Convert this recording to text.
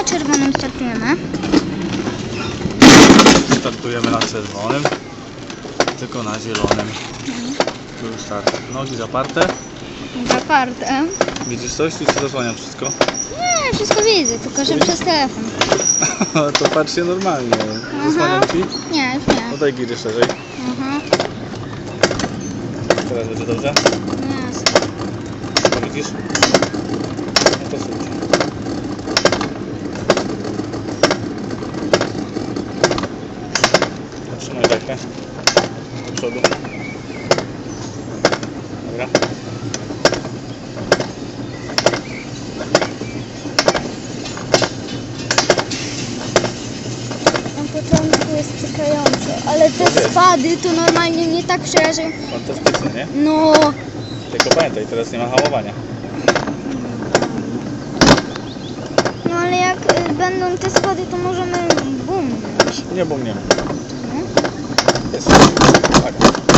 na czerwonym startujemy? Startujemy na czerwonym, tylko na zielonym. Tu już start. Nogi zaparte. Zaparte. Widzisz coś? Tu się zasłaniam wszystko. Nie, wszystko widzę, tylko że przez telefon. to patrz się normalnie. Zasłaniam ci. Nie, już nie. No daj giry szerzej. Aha. Teraz będzie dobrze. Jasne. To widzisz? No to słuchaj. Trzymaj rękę. Do przodu. Dobra. Na początku jest czekający, ale te spady to normalnie mnie tak przerażają. Fantastycznie, nie? No, Tylko pamiętaj, teraz nie ma hamowania. no ale jak y, będą te spady, to możemy bum. Nie, bo nie. No. Jest. Tak.